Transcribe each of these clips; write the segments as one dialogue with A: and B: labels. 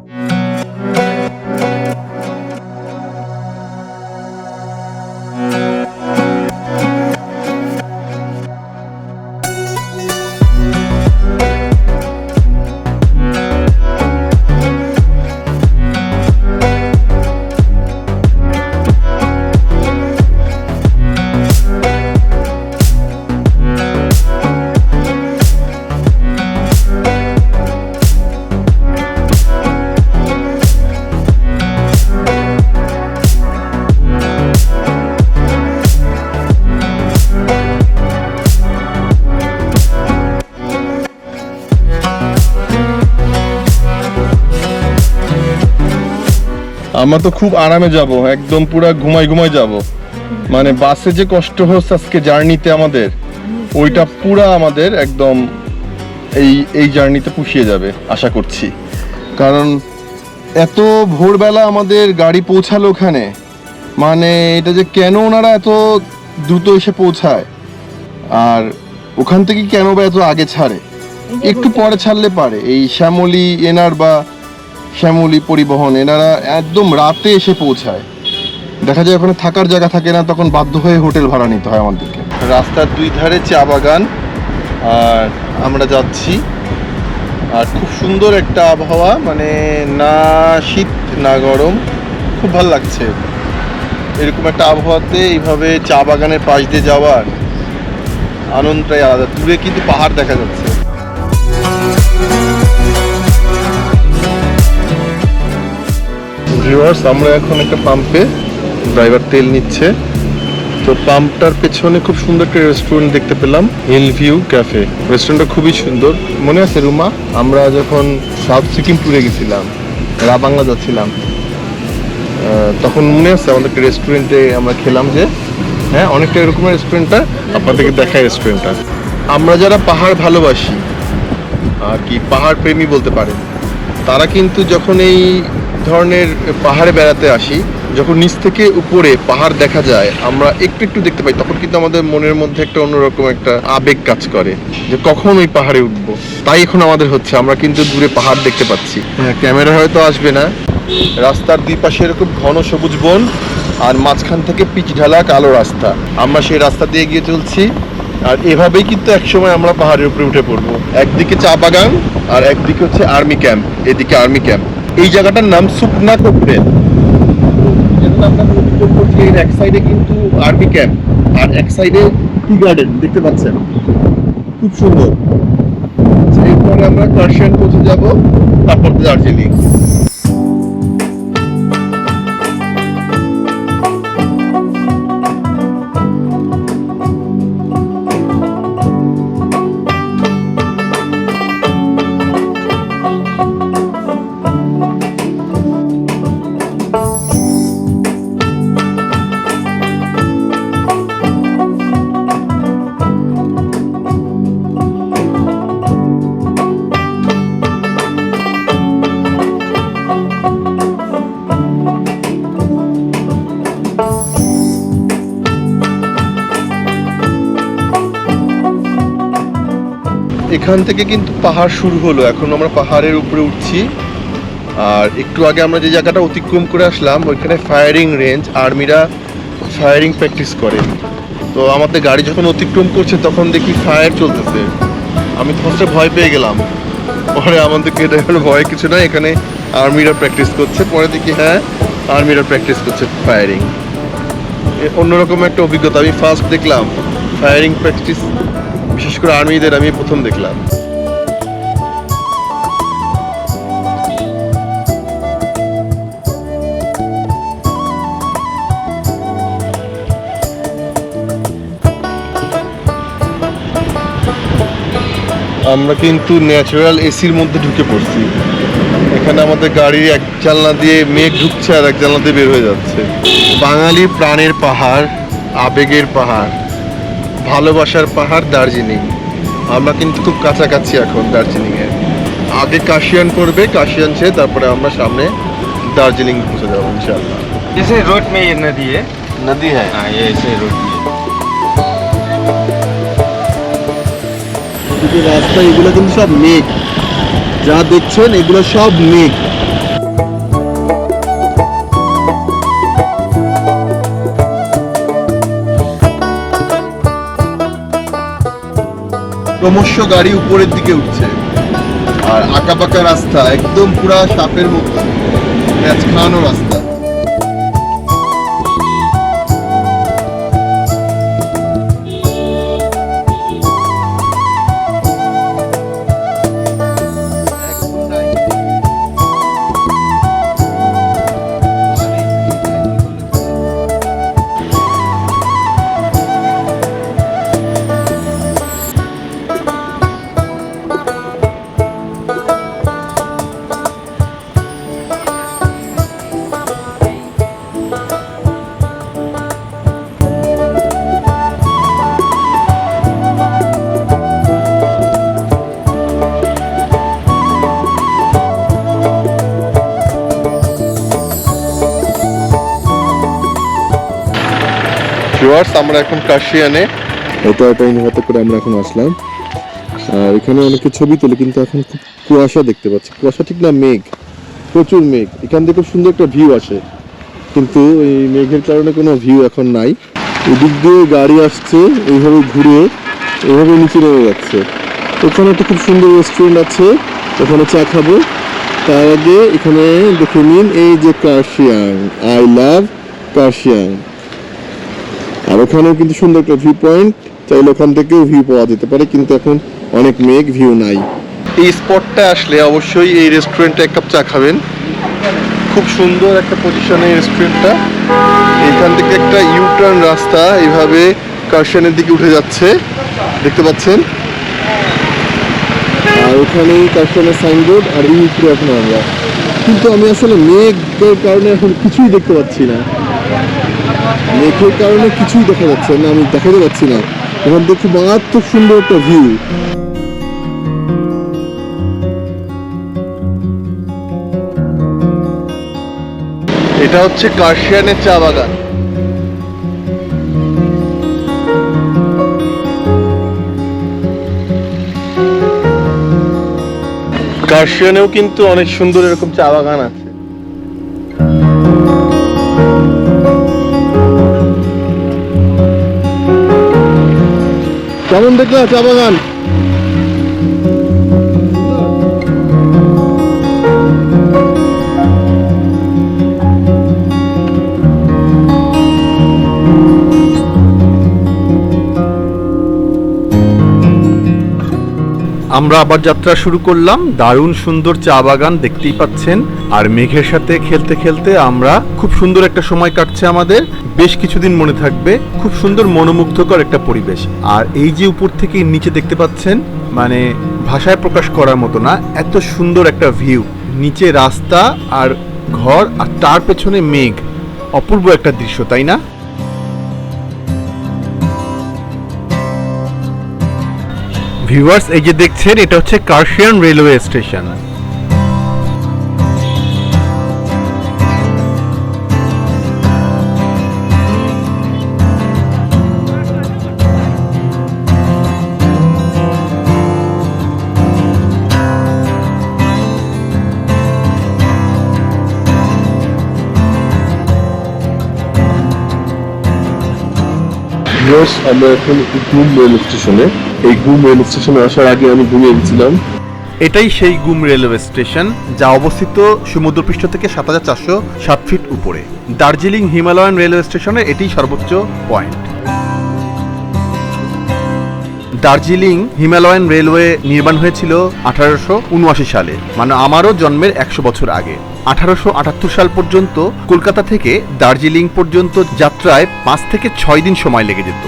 A: Mm-hmm. আমরা তো খুব আরামে যাব একদম পুরা ঘুমাই ঘুমাই যাব। মানে বাসে যে কষ্ট হচ্ছে আজকে জার্নিতে আমাদের ওইটা পুরা আমাদের একদম এই এই জার্নিতে পুষিয়ে যাবে আশা করছি। কারণ এত ভোরবেলা আমাদের গাড়ি পৌঁছালো ওখানে মানে এটা যে কেন ওনারা এত দ্রুত এসে পৌঁছায়? আর ওখান থেকে কেন বা এত আগে ছাড়ে? একটু পরে ছাড়লে পারে এই শ্যামলী এনার বা শ্যামলী পরিবহন, এনারা একদম রাতে এসে পৌঁছায়। দেখা যায় ওখানে থাকার জায়গা থাকে না, তখন বাধ্য হয়ে হোটেল ভাড়া নিতে হয় আমাদেরকে। রাস্তার দুই ধারে চা বাগান, আর আমরা যাচ্ছি। আর খুব সুন্দর একটা আবহাওয়া মানে না শীত, না গরম, খুব ভালো লাগছে। এরকম একটা আবহাওয়াতে এইভাবে চা বাগানের পাশ দিয়ে যাওয়ার আনন্দটাই আলাদা। দূরে কিন্তু পাহাড় দেখা যাচ্ছে। ভিউয়ার্স আমরা এখন একটা পাম্পে ড্রাইভার তেল নিচ্ছে। তো পাম্পটার পেছনে খুব সুন্দর একটা রেস্টুরেন্ট দেখতে পেলাম হিল ভিউ ক্যাফে রেস্টুরেন্টটা খুবই সুন্দর। মনে আছে, রুমা? আমরা যখন সাউথ সিকিম ট্যুরে গেছিলাম, রাবাংলা যাচ্ছিলাম তখন মনে আছে আমাদেরকে রেস্টুরেন্টে আমরা খেলাম যে হ্যাঁ অনেকটা এরকম রেস্টুরেন্টটা আপনাদেরকে দেখায় রেস্টুরেন্টটা আমরা যারা পাহাড় ভালোবাসি, আর কি পাহাড় প্রেমী বলতে পারেন, তারা কিন্তু যখন এই ধরনের পাহাড়ে বেড়াতে আসি, যখন নিচ থেকে উপরে পাহাড় দেখা যায়, আমরা একটু একটু দেখতে পাই, তখন কিন্তু আমাদের মনের মধ্যে একটা অন্যরকম একটা আবেগ কাজ করে, যে কখন ওই পাহাড়ে উঠবো। তাই এখন আমাদের হচ্ছে, আমরা কিন্তু দূরে পাহাড় দেখতে পাচ্ছি। হ্যাঁ ক্যামেরা হয়তো আসবে না। রাস্তার দুই পাশে এরকম ঘন সবুজ বন, আর মাঝখান থেকে পিচ ঢালা কালো রাস্তা। আমরা সেই রাস্তা দিয়ে গিয়ে চলছি, আর এভাবেই কিন্তু একসময় আমরা পাহাড়ের উপরে উঠে পড়ব। একদিকে চা বাগান, আর একদিকে হচ্ছে আর্মি ক্যাম্প, এদিকে আর্মি ক্যাম্প। এই জায়গাটার নাম সুকনা কোপরেল এর এক সাইডে কিন্তু ক্যাম্প আর এক সাইডে গার্ডেন দেখতে পাচ্ছেন? খুব সুন্দর। আমরা কার্শিয়ান পৌঁছে যাব, তারপর দার্জিলিং। এখান থেকে কিন্তু পাহাড় শুরু হলো। এখন আমরা পাহাড়ের উপরে উঠছি। আর একটু আগে আমরা যে জায়গাটা অতিক্রম করে আসলাম, ওইখানে ফায়ারিং রেঞ্জ আর্মিরা ফায়ারিং প্র্যাকটিস করে। তো আমাদের গাড়ি যখন অতিক্রম করছে, তখন দেখি ফায়ার চলতেছে। আমি ফার্স্টে ভয় পেয়ে গেলাম। পরে আমাদেরকে হলো ভয় কিছু না এখানে আর্মিরা প্র্যাকটিস করছে। পরে দেখি হ্যাঁ আর্মিরা প্র্যাকটিস করছে ফায়ারিং অন্যরকম একটা অভিজ্ঞতা, আমি ফার্স্ট দেখলাম ফায়ারিং প্র্যাকটিস বিশেষ করে আর্মিদের আমি প্রথম দেখলাম। আমরা কিন্তু ন্যাচারাল এসির মধ্যে ঢুকে পড়ছি। এখানে আমাদের গাড়ির এক জানলা দিয়ে মেঘ ঢুকছে আর এক জানলা দিয়ে বের হয়ে যাচ্ছে। বাঙালি প্রাণের পাহাড়, আবেগের পাহাড়। ভালোবাসার পাহাড় দার্জিলিং। আমরা কিন্তু খুব কাছাকাছি এখন দার্জিলিংয়ে। আগে কাশিয়ান করবে কাশিয়ান সে তারপরে আমরা সামনে দার্জিলিং পৌঁছে যাব ইনশাল্লাহ
B: এসে রোড মে নদী
A: নদী হ্যাঁ।,
B: হ্যাঁ এসে রোড
A: মে রাস্তা এগুলো কিন্তু সব মেঘ। যা দেখছেন এগুলো সব মেঘ। ক্রমশ গাড়ি উপরের দিকে উঠছে। আর আঁকা পাকা রাস্তা, একদম পুরা সাপের মতো। খাওয়ানো রাস্তা। ভিউয়ার্স, আমরা এখন কাশিয়ানে। এটা এটা ইনভাতে করে আমরা এখন আসলাম। আর এখানে অনেকে ছবি তোলে, কিন্তু এখন খুব কুয়াশা দেখতে পাচ্ছি। কুয়াশা ঠিক না, মেঘ। প্রচুর মেঘ। এখান থেকে সুন্দর একটা ভিউ আসে। কিন্তু এই মেঘের কারণে কোনো ভিউ এখন নাই। এদিক দিয়ে গাড়ি আসছে, এইভাবে ঘুরে, এইভাবে নিচে নেমে যাচ্ছে। ওখানে একটা খুব সুন্দর রেস্টুরেন্ট আছে, ওখানে চা খাব। তার আগে এখানে দেখে নিন, এই যে কার্শিয়াং আই লাভ কার্শিয়াং আর ওখানেও কিন্তু সুন্দর একটা ভিউ পয়েন্ট চাইলে ওখান থেকেও ভিউ পাওয়া যেতে পারে কিন্তু এখন অনেক মেঘ ভিউ নাই। এই স্পটটা আসলে অবশ্যই এই রেস্টুরেন্টে এক কাপ চা খাবেন। খুব সুন্দর একটা পজিশনে এই রেস্টুরেন্টটা এইখান থেকে একটা ইউটার্ন রাস্তা এইভাবে কার্শিয়ানের দিকে উঠে যাচ্ছে। দেখতে পাচ্ছেন? আর ওখানেই কার্শিয়ানের সাইনবোর্ড আর এই উপরে এখন আমরা। কিন্তু আমি আসলে মেঘের কারণে এখন কিছুই দেখতে পাচ্ছি না। মেঘের কারণে কিছুই দেখা যাচ্ছে না, আমি দেখাতে পাচ্ছি না। এখান থেকে মারাত্মক সুন্দর একটা ভিউ এটা হচ্ছে কার্শিয়ানের চা বাগান। কার্শিয়ানেও কিন্তু অনেক সুন্দর এরকম চা বাগান আছে। কেমন দেখলে চা বাগান
C: আমরা আবার যাত্রা শুরু করলাম। দারুণ সুন্দর চা বাগান দেখতেই পাচ্ছেন। আর মেঘের সাথে খেলতে খেলতে আমরা খুব সুন্দর একটা সময় কাটছে আমাদের। বেশ কিছুদিন মনে থাকবে, খুব সুন্দর মনোমুগ্ধকর একটা পরিবেশ। আর এই যে উপর থেকে নিচে দেখতে পাচ্ছেন মানে ভাষায় প্রকাশ করার মতো না, এত সুন্দর একটা ভিউ নিচে রাস্তা আর ঘর, আর তার পেছনে মেঘ। অপূর্ব একটা দৃশ্য, তাই না? ভিউয়ার্স, এই যে দেখছেন, এটা হচ্ছে কার্শিয়ান রেলওয়ে স্টেশন।
A: ভিউয়ার্স আমরা এখন ঘুম রেল স্টেশনে এই ঘুম রেল স্টেশনে আসার আগে আমি ঘুমিয়ে গেছিলাম।
C: এটাই সেই গুম রেলওয়ে স্টেশন যা অবস্থিত সমুদ্রপৃষ্ঠ থেকে সাত হাজার চারশো সাত ফিট উপরে। দার্জিলিং হিমালয়ান রেলওয়ে স্টেশনের এটি সর্বোচ্চ পয়েন্ট দার্জিলিং হিমালয়ান রেলওয়ে নির্মাণ হয়েছিল আঠারোশো উনআশি সালে মানে আমারও জন্মের একশো বছর আগে। আঠারোশো আটাত্তর সাল পর্যন্ত কলকাতা থেকে দার্জিলিং পর্যন্ত যাত্রায় পাঁচ থেকে ছয় দিন সময় লেগে যেত।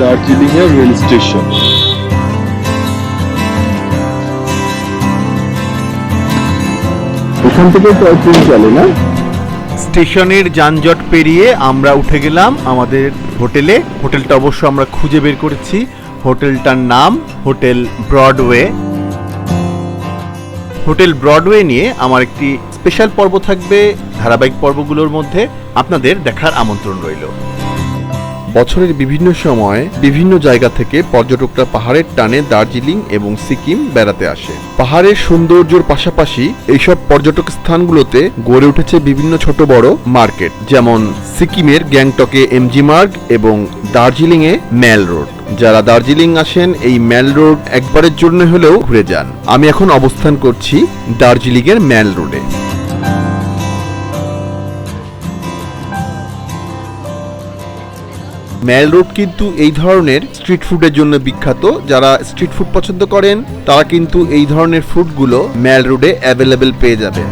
A: দার্জিলিং এর রেল স্টেশন এখান থেকে টয় চলে না?
C: স্টেশনের যানজট পেরিয়ে আমরা উঠে গেলাম আমাদের হোটেলে। হোটেলটা অবশ্য আমরা খুঁজে বের করেছি। হোটেলটার নাম হোটেল ব্রডওয়ে। হোটেল ব্রডওয়ে নিয়ে আমার একটি স্পেশাল পর্ব থাকবে। ধারাবাহিক পর্বগুলোর মধ্যে আপনাদের দেখার আমন্ত্রণ রইল। বছরের বিভিন্ন সময়ে বিভিন্ন জায়গা থেকে পর্যটকরা পাহাড়ের টানে দার্জিলিং এবং সিকিম বেড়াতে আসে। পাহাড়ের সৌন্দর্যের পাশাপাশি এইসব পর্যটক স্থানগুলোতে গড়ে উঠেছে বিভিন্ন ছোট বড় মার্কেট, যেমন সিকিমের গ্যাংটকে এমজি মার্গ এবং দার্জিলিংয়ে ম্যাল রোড। যারা দার্জিলিং আসেন, এই ম্যাল রোড একবারের জন্য হলেও ঘুরে যান। আমি এখন অবস্থান করছি দার্জিলিংয়ের ম্যাল রোডে। ম্যাল রোড কিন্তু এই ধরনের স্ট্রিট ফুডের জন্য বিখ্যাত। যারা স্ট্রিট ফুড পছন্দ করেন, তারা কিন্তু এই ধরনের ফুডগুলো ম্যাল রোডে অ্যাভেলেবেল পেয়ে যাবেন।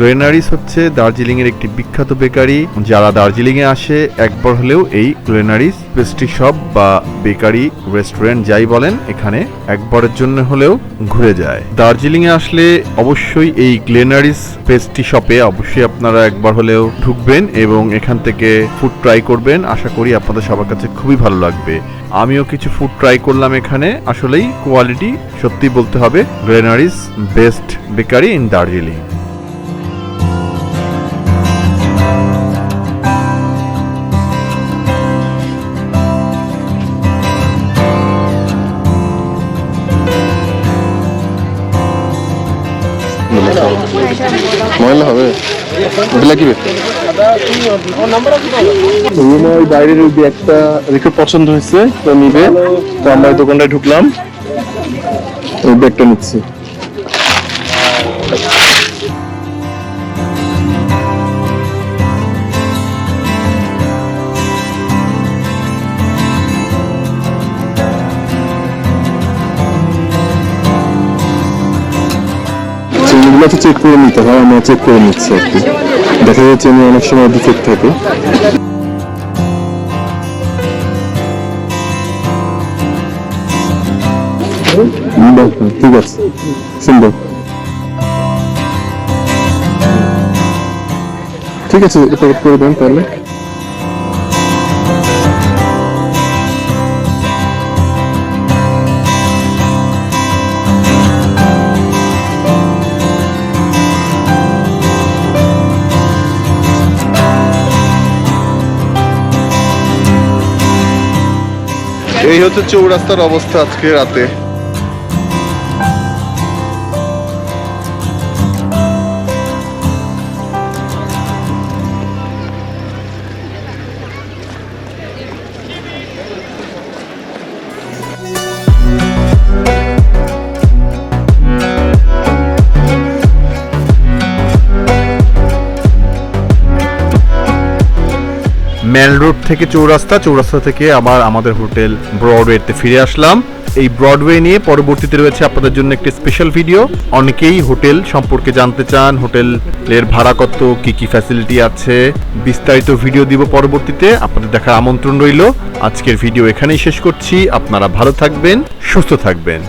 C: গ্রেনারিস হচ্ছে দার্জিলিং এর একটি বিখ্যাত বেকারি। যারা দার্জিলিং এ আসে, একবার হলেও এই গ্রেনারিস পেস্ট্রি শপ বা বেকারি রেস্টুরেন্ট যাই বলেন, এখানে একবারের জন্য হলেও ঘুরে যায়। দার্জিলিং এ আসলে অবশ্যই এই গ্লেনারিস পেস্ট্রি শপে অবশ্যই আপনারা একবার হলেও ঢুকবেন এবং এখান থেকে ফুড ট্রাই করবেন। আশা করি আপনাদের সবার কাছে খুবই ভালো লাগবে। আমিও কিছু ফুড ট্রাই করলাম এখানে। আসলেই কোয়ালিটি সত্যি বলতে হবে Glenary's best bakery in Darjeeling
A: ময়লা হবে? ওগুলা কি? রুমা ওই বাইরের ওই ব্যাগটা দেখে পছন্দ হয়েছে, তো নিবে। তো আমরা দোকানটায় ঢুকলাম। ওই ব্যাগটা নিচ্ছি। এগুলো তো চেক করে নিতে হয় আমরা চেক করে নিচ্ছি আর কি। দেখা যাচ্ছে আমি অনেক সময় ডিফেক্ট থাকে। ঠিক আছে, সুন্দর। ঠিক আছে করে দেন তাহলে। এই হচ্ছে চৌরাস্তার অবস্থা আজকে রাতে।
C: মেল রোড থেকে চৌরাস্তা চৌরাস্তা থেকে আবার আমাদের হোটেল ব্রডওয়েতে ফিরে আসলাম। এই ব্রডওয়ে নিয়ে পরবর্তীতে রয়েছে আপনাদের জন্য একটি স্পেশাল ভিডিও অনেকেই হোটেল সম্পর্কে জানতে চান, হোটেলের ভাড়া কত, কি কি ফ্যাসিলিটি আছে, বিস্তারিত ভিডিও দিব পরবর্তীতে। আপনাদের দেখার আমন্ত্রণ রইল। আজকের ভিডিও এখানেই শেষ করছি। আপনারা ভালো থাকবেন, সুস্থ থাকবেন।